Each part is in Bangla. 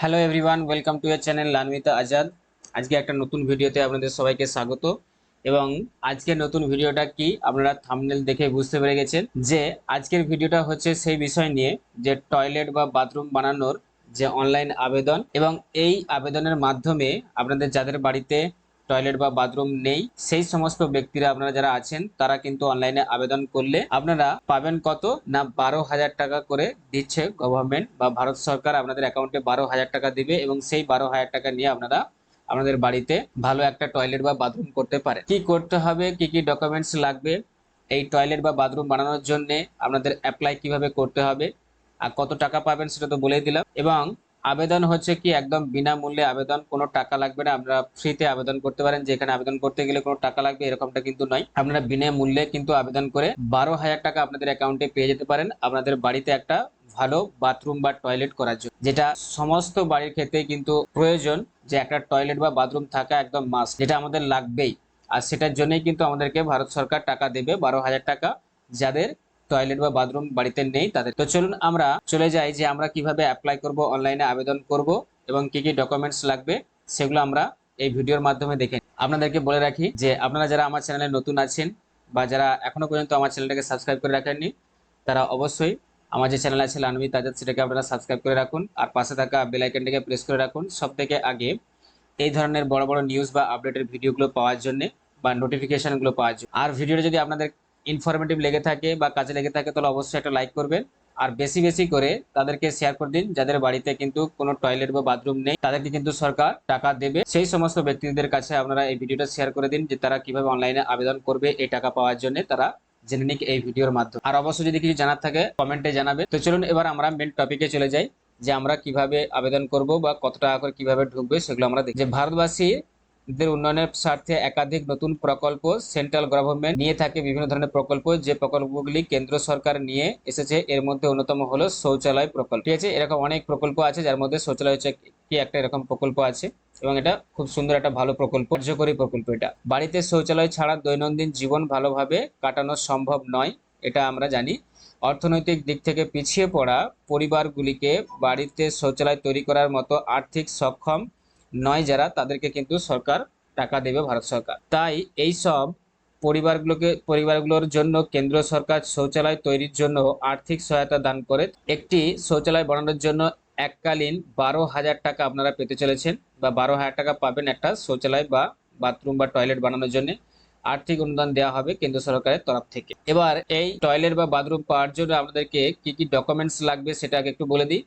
Hello everyone welcome to your channel Lanmita Azad আজকে একটা নতুন ভিডিওতে আপনাদের সবাইকে স্বাগত। এবং আজকের নতুন ভিডিওটা কি আপনারা থামনেল দেখে বুঝতে পেরে গেছেন যে আজকের ভিডিওটা হচ্ছে সেই বিষয় নিয়ে যে টয়লেট বা বাথরুম বানানোর যে অনলাইন আবেদন এবং এই আবেদনের মাধ্যমে আপনাদের যাদের বাড়িতে টয়লেট বা বাথরুম নেই। সেই সমস্ত ব্যক্তিরা আপনারা যারা আছেন, তারা কিন্তু অনলাইনে আবেদন করলে আপনারা পাবেন কত? না, বারো হাজার টাকা করে দিচ্ছে গভর্নমেন্ট বা ভারত সরকার আপনাদের অ্যাকাউন্টে বারো হাজার টাকা দিবে এবং সেই বারো হাজার টাকা নিয়ে আপনারা আপনাদের বাড়িতে ভালো একটা টয়লেট বা বাথরুম করতে পারে কি করতে হবে? কি কি ডকুমেন্টস লাগবে? এই টয়লেট বা বাথরুম বানানোর জন্য আপনাদের অ্যাপ্লাই কীভাবে করতে হবে? আর কত টাকা পাবেন সেটা তো বলেই দিলাম। এবং আবেদন হচ্ছে কি, একদম বিনামূল্যে আবেদন, কোনো টাকা লাগবে না। আপনারা ফ্রিতে আবেদন করতে পারেন, যেখানে আবেদন করতে গেলে কোনো টাকা লাগবে, এরকমটা কিন্তু নয়। আপনারা বিনামূল্যে কিন্তু আবেদন করে বারো হাজার টাকা আপনাদের অ্যাকাউন্টে পেয়ে যেতে পারেন আপনাদের বাড়িতে একটা ভালো বাথরুম বা টয়লেট করার জন্য। যেটা সমস্ত বাড়ির ক্ষেত্রে কিন্তু প্রয়োজন যে একটা টয়লেট বা বাথরুম থাকা একদম মাস্ট যেটা আমাদের লাগবেই। আর সেটার জন্যই কিন্তু আমাদেরকে ভারত সরকার টাকা দেবে বারো হাজার টাকা, যাদের টয়লেট বা বাথরুম বাড়িতে নেই তাদের। তো চলুন আমরা চলে যাই যে আমরা কীভাবে অ্যাপ্লাই করব অনলাইনে আবেদন করব এবং কি কি ডকুমেন্টস লাগবে সেগুলো আমরা এই ভিডিওর মাধ্যমে দেখে আপনাদেরকে বলে রাখি যে আপনারা যারা আমার চ্যানেলে নতুন আছেন বা যারা এখনও পর্যন্ত আমার চ্যানেলটাকে সাবস্ক্রাইব করে রাখেননি, তারা অবশ্যই আমার যে চ্যানেল আছে লানবি তাজাদ, সেটাকে আপনারা সাবস্ক্রাইব করে রাখুন আর পাশে থাকা বেল আইকনটাকে প্রেস করে রাখুন। সব থেকে আগে এই ধরনের বড় বড় নিউজ বা আপডেটের ভিডিওগুলো পাওয়ার জন্য বা নোটিফিকেশনগুলো পাওয়ার জন্য। আর ভিডিওটা যদি আপনাদের ইনফরমেটিভ লেগে থাকে বা কাজে লেগে থাকে, তাহলে অবশ্যই একটা লাইক করবেন। আর বেশি বেশি করে তাদেরকে শেয়ার করে দিন, যাদের বাড়িতে কিন্তু কোনো টয়লেট বা বাথরুম নেই, তাদেরকে কিন্তু সরকার টাকা দেবে। সেই সমস্ত ব্যক্তিদের কাছে আপনারা এই ভিডিওটা শেয়ার করে দিন যে তারা কীভাবে অনলাইনে আবেদন করবে এই টাকা পাওয়ার জন্য তারা জেনে নিক এই ভিডিওর মাধ্যমে। আর অবশ্যই যদি কিছু জানার থাকে কমেন্টে জানাবে। তো চলুন, এবার আমরা মেন টপিকে চলে যাই, যে আমরা কীভাবে আবেদন করব বা কত টাকা করে কীভাবে ঢুকবে সেগুলো আমরা দেখি। যে ভারতবাসী দের উন্নয়নের স্বার্থে একাধিক নতুন প্রকল্প সেন্ট্রাল গভর্নমেন্ট নিয়ে থাকে, বিভিন্ন ধরনের প্রকল্প, যে প্রকল্পগুলি কেন্দ্র সরকার নিয়ে এসেছে, এর মধ্যে অন্যতম হলো শৌচালয় প্রকল্প। ঠিক আছে? এরকম অনেক প্রকল্প আছে, যার মধ্যে শৌচালয় হচ্ছে কি একটা এরকম প্রকল্প আছে এবং এটা খুব সুন্দর একটা ভালো প্রকল্প, কার্যকরী প্রকল্প এটা। বাড়িতে শৌচালয় ছাড়া দৈনন্দিন জীবন ভালোভাবে কাটানো সম্ভব নয়, এটা আমরা জানি। অর্থনৈতিক দিক থেকে পিছিয়ে পড়া পরিবারগুলিকে বাড়িতে শৌচালয় তৈরি করার মতো আর্থিক সক্ষম নয় যারা, তাদেরকে কিন্তু সরকার টাকা দেবে ভারত সরকার। তাই এই সব পরিবারগুলোকে, পরিবারগুলোর জন্য কেন্দ্র সরকার শৌচালয় তৈরির জন্য আর্থিক সহায়তা দান করে, একটি শৌচালয় বানানোর জন্য এককালীন বারো হাজার টাকা আপনারা পেতে চলেছেন বা বারো হাজার টাকা পাবেন একটা শৌচালয় বা বাথরুম বা টয়লেট বানানোর জন্য আর্থিক অনুদান দেওয়া হবে কেন্দ্র সরকারের তরফ থেকে। এবার এই টয়লেট বা বাথরুম পাওয়ার জন্য আপনাদেরকে কি কি ডকুমেন্টস লাগবে সেটা আগে একটু বলে দিই।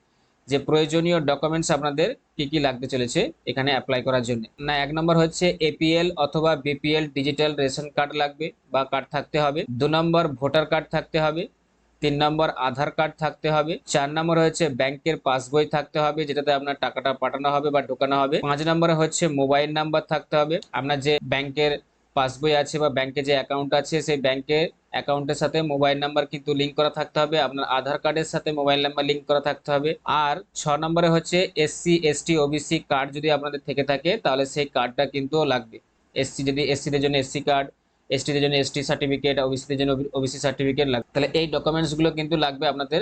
যে প্রয়োজনীয় ডকুমেন্টস আপনাদের কি কি লাগতে চলেছে এখানে অ্যাপ্লাই করার জন্য। না, এক নম্বর হচ্ছে এপিএল অথবা বিপিএল ডিজিটাল রেশন কার্ড লাগবে বা কার্ড থাকতে হবে। দু নম্বর ভোটার কার্ড থাকতে হবে। তিন নম্বর আধার কার্ড থাকতে হবে। চার নম্বর হচ্ছে ব্যাংকের পাসবই থাকতে হবে, যেটাতে আপনার টাকাটা পাঠানো হবে বা ঢোকানো হবে। পাঁচ নম্বরে হচ্ছে মোবাইল নাম্বার থাকতে হবে। আপনার যে ব্যাংকের পাসবই আছে বা ব্যাংকে যে অ্যাকাউন্ট আছে, সেই ব্যাংকের অ্যাকাউন্টের সাথে মোবাইল নাম্বার কিন্তু লিঙ্ক করা থাকতে হবে, আপনার আধার কার্ডের সাথে মোবাইল নাম্বার লিঙ্ক করা থাকতে হবে। আর ছ নম্বরে হচ্ছে এসসি এসটি ওবিসি কার্ড যদি আপনাদের থেকে থাকে, তাহলে সেই কার্ডটা কিন্তু লাগবে। এসসি যদি এসসিদের জন্য এসসি কার্ড এসটিদের জন্য এসটি সার্টিফিকেট ওবিসিদের জন্য ওবিসি সার্টিফিকেট লাগবে। তাহলে এই ডকুমেন্টসগুলো কিন্তু লাগবে আপনাদের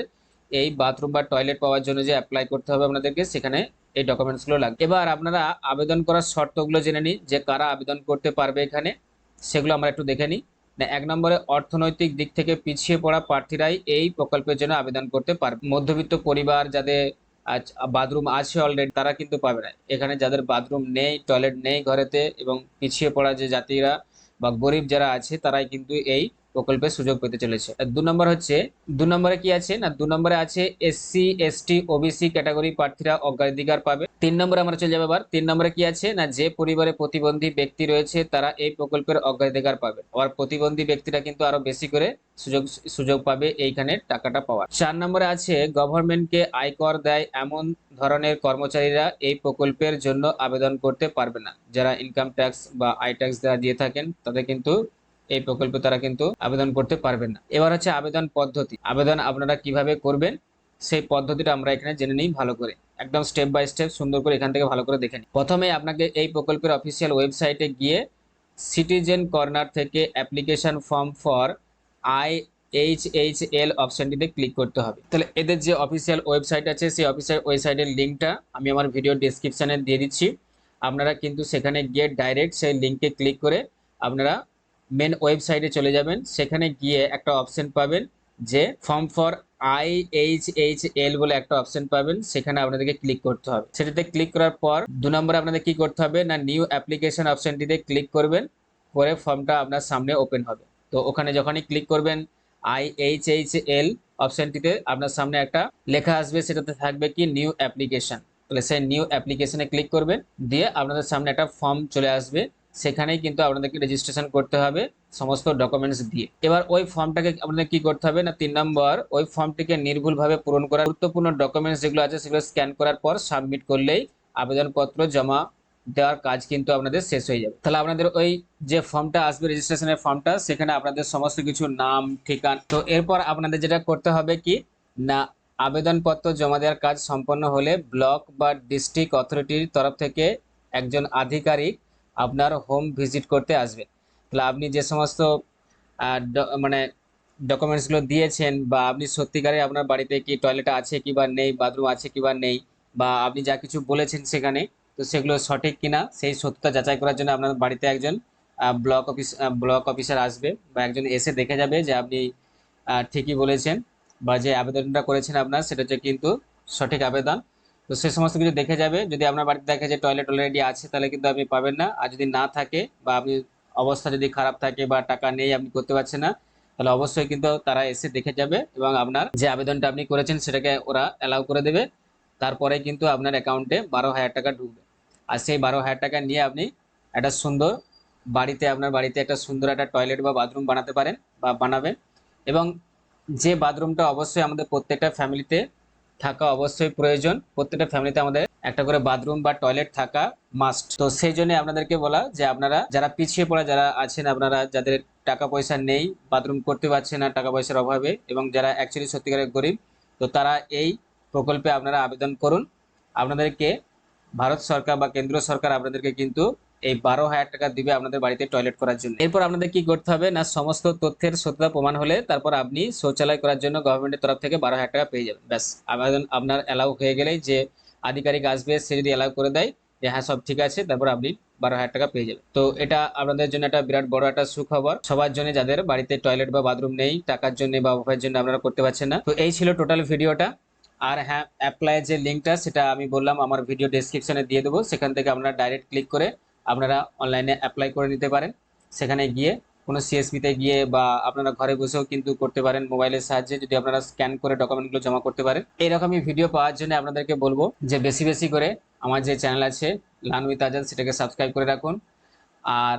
এই বাথরুম বা টয়লেট পাওয়ার জন্য যে অ্যাপ্লাই করতে হবে আপনাদেরকে, সেখানে এই ডকুমেন্টসগুলো লাগবে। এবার আপনারা আবেদন করার শর্তগুলো জেনে নিন, যে কারা আবেদন করতে পারবে এখানে, সেগুলো আমরা একটু দেখে নিই। এক নম্বরে অর্থনৈতিক দিক থেকে পিছিয়ে পড়া প্রার্থীরাই এই প্রকল্পের জন্য আবেদন করতে পারবে। মধ্যবিত্ত পরিবার যাদের আজ বাথরুম আছে অলরেডি তারা কিন্তু পাবে না। এখানে যাদের বাথরুম নেই টয়লেট নেই ঘরেতে এবং পিছিয়ে পড়া যে জাতিরা বা গরিব যারা আছে, তারাই কিন্তু এই প্রকল্পের সুযোগ পেতে চলেছে। আর দু নম্বর হচ্ছে, দু নম্বরে কি আছে না, দু নম্বরে আছে এসসি এসটি ওবিসি ক্যাটাগরি প্রার্থীরা অগ্রাধিকার পাবে। তিন নম্বরে আমরা চলে যাব আবার। তিন নম্বরে কি আছে না, যে পরিবারে প্রতিবন্ধী ব্যক্তি রয়েছে, তারা এই প্রকল্পের অগ্রাধিকার পাবে। আবার প্রতিবন্ধী ব্যক্তিরা কিন্তু আরও বেশি করে সুযোগ সুযোগ পাবে এইখানে টাকাটা পাওয়ার। চার নম্বরে আছে গভর্নমেন্টকে আয়কর দেয় এমন ধরনের কর্মচারীরা এই প্রকল্পের জন্য আবেদন করতে পারবে না। যারা ইনকাম ট্যাক্স বা আই ট্যাক্স দ্বারা দিয়ে থাকেন, তাদের কিন্তু এই প্রকল্পে তারা কিন্তু আবেদন করতে পারবেন না। এবার হচ্ছে আবেদন পদ্ধতি। আবেদন আপনারা কীভাবে করবেন, সেই পদ্ধতিটা আমরা এখানে জেনে নিই ভালো করে। একদম স্টেপ বাই স্টেপ সুন্দর করে এখান থেকে ভালো করে দেখে নিই। প্রথমে আপনাকে এই প্রকল্পের অফিসিয়াল ওয়েবসাইটে গিয়ে সিটিজেন কর্নার থেকে application form for I H H L অপশানটিতে click করতে হবে। তাহলে এদের যে অফিসিয়াল ওয়েবসাইট আছে, সেই অফিসিয়াল ওয়েবসাইটের লিঙ্কটা আমি আমার ভিডিও ডিসক্রিপশানে দিয়ে দিচ্ছি। আপনারা কিন্তু সেখানে গিয়ে ডাইরেক্ট সেই লিঙ্কে ক্লিক করে আপনারা মেন ওয়েবসাইটে চলে যাবেন। সেখানে গিয়ে একটা অপশন পাবেন যে form for I H H L বলে একটা অপশন পাবেন। সেখানে আপনাদেরকে ক্লিক করতে হবে। সেটাতে ক্লিক করার পর দু নম্বরে আপনাদের কি করতে হবে না নিউ অ্যাপ্লিকেশন অপশনটিতে ক্লিক করবেন, করে ফর্মটা আপনার সামনে ওপেন হবে। তো ওখানে যখনই ক্লিক করবেন আই এইচ এইচ এল অপশনটিতে আপনার সামনে একটা লেখা আসবে, সেটাতে থাকবে কি নিউ অ্যাপ্লিকেশন তাহলে সেই নিউ অ্যাপ্লিকেশনে ক্লিক করবেন, দিয়ে আপনাদের সামনে একটা ফর্ম চলে আসবে। সেখানেই কিন্তু আপনাদেরকে রেজিস্ট্রেশন করতে হবে সমস্ত ডকুমেন্টস দিয়ে। এবার ওই ফর্মটাকে আপনাদের কি করতে হবে না, তিন নম্বর, ওই ফর্মটিকে নির্ভুলভাবে পূরণ করার গুরুত্বপূর্ণ ডকুমেন্টস যেগুলো আছে সেগুলো স্ক্যান করার পর সাবমিট করলেই আবেদনপত্র জমা দেওয়ার কাজ কিন্তু আপনাদের শেষ হয়ে যাবে। তাহলে আপনাদের ওই যে ফর্মটা আসবে রেজিস্ট্রেশনের ফর্মটা সেখানে আপনাদের সমস্ত কিছু নাম, ঠিকানা, তো এরপর আপনাদের যেটা করতে হবে কি, না, আবেদনপত্র জমা দেওয়ার কাজ সম্পন্ন হলে ব্লক বা ডিস্ট্রিক্ট অথরিটির তরফ থেকে একজন আধিকারিক আপনার হোম ভিজিট করতে আসবে। তাহলে আপনি যে সমস্ত মানে ডকুমেন্টসগুলো দিয়েছেন বা আপনি সত্যিকারে আপনার বাড়িতে কি টয়লেট আছে কি বা নেই বাথরুম আছে কি বা নেই, বা আপনি যা কিছু বলেছেন সেখানে, তো সেগুলো সঠিক কিনা সেই সত্যতা যাচাই করার জন্য আপনার বাড়িতে একজন ব্লক অফিস ব্লক অফিসার আসবে বা একজন এসে দেখে যাবে যে আপনি ঠিকই বলেছেন বা যে আবেদনটা করেছেন আপনার, সেটা হচ্ছে কিন্তু সঠিক আবেদন। তো সে সমস্ত কিছু দেখে যাবে। যদি আপনার বাড়িতে দেখে যে টয়লেট অলরেডি আছে, তাহলে কিন্তু আপনি পাবেন না। আর যদি না থাকে বা আপনি অবস্থা যদি খারাপ থাকে বা টাকা নেই, আপনি করতে পারছেন না, তাহলে অবশ্যই কিন্তু তারা এসে দেখে যাবে এবং আপনার যে আবেদনটা আপনি করেছেন, সেটাকে ওরা অ্যালাউ করে দেবে। তারপরে কিন্তু আপনার অ্যাকাউন্টে বারো হাজার টাকা ঢুকবে। আর সেই বারো হাজার টাকা নিয়ে আপনি একটা সুন্দর বাড়িতে, আপনার বাড়িতে একটা সুন্দর একটা টয়লেট বা বাথরুম বানাতে পারেন বা বানাবেন। এবং যে বাথরুমটা অবশ্যই আমাদের প্রত্যেকটা ফ্যামিলিতে থাকা অবশ্যই প্রয়োজন। প্রত্যেকটা ফ্যামিলিতে আমাদের একটা করে বাথরুম বা টয়লেট থাকা মাস্ট তো সেই জন্য আপনাদেরকে বলা যে আপনারা যারা পিছিয়ে পড়া, যারা আছেন আপনারা, যাদের টাকা পয়সা নেই বাথরুম করতে পারছে না টাকা পয়সার অভাবে এবং যারা অ্যাকচুয়ালি সত্যিকারের গরিব, তো তারা এই প্রকল্পে আপনারা আবেদন করুন। আপনাদেরকে ভারত সরকার বা কেন্দ্র সরকার আপনাদেরকে কিন্তু এই বারো হাজার টাকা দিবে আপনাদের বাড়িতে টয়লেট করার জন্য। এরপর আপনাদের কি করতে হবে না, সমস্ত তথ্যের সত্যতা প্রমাণ হলে তারপর আপনি শৌচালয় করার জন্য গভর্নমেন্টের তরফ থেকে বারো হাজার টাকা পেয়ে যাবেন। ব্যাস, আবেদন আপনার অ্যালাউ হয়ে গেলেই যে আধিকারিক আসবে সে যদি অ্যালাউ করে দেয়, যে হ্যাঁ সব ঠিক আছে, তারপর আপনি বারো হাজার টাকা পেয়ে যাবেন। তো এটা আপনাদের জন্য একটা বিরাট বড় একটা সুখবর। সবার জন্য যাদের বাড়িতে টয়লেট বা বাথরুম নেই, টাকার জন্য বা অভাবের জন্য আপনারা করতে পারছেন না। তো এই ছিল টোটাল ভিডিওটা। আর হ্যাঁ অ্যাপ্লাই যে লিঙ্কটা সেটা আমি বললাম, আমার ভিডিও ডেসক্রিপশনে দিয়ে দেবো। সেখান থেকে আপনারা ডাইরেক্ট ক্লিক করে আপনারা অনলাইনে অ্যাপ্লাই করে নিতে পারেন। সেখানে গিয়ে কোনো সিএসপিতে গিয়ে বা আপনারা ঘরে বসেও কিন্তু করতে পারেন মোবাইলের সাহায্যে, যদি আপনারা স্ক্যান করে ডকুমেন্টগুলো জমা করতে পারেন। এইরকমই ভিডিও পাওয়ার জন্য আপনাদেরকে বলব যে বেশি বেশি করে আমার যে চ্যানেল আছে লান উইথ আজাদ সেটাকে সাবস্ক্রাইব করে রাখুন। আর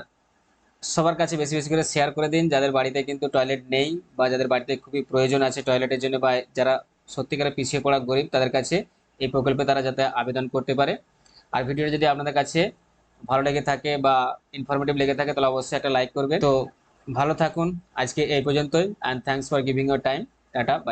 সবার কাছে বেশি বেশি করে শেয়ার করে দিন, যাদের বাড়িতে কিন্তু টয়লেট নেই বা যাদের বাড়িতে খুবই প্রয়োজন আছে টয়লেটের জন্য বা যারা সত্যিকারে পিছিয়ে পড়া গরিব, তাদের কাছে এই প্রকল্পে তারা যাতে আবেদন করতে পারে। আর ভিডিওটা যদি আপনাদের কাছে ভালো লেগে থাকে বা ইনফরমেটিভ লেগে থাকে, তাহলে অবশ্যই একটা লাইক করবে। তো ভালো থাকুন আজকে এই পর্যন্তই and thanks for giving your time tata bye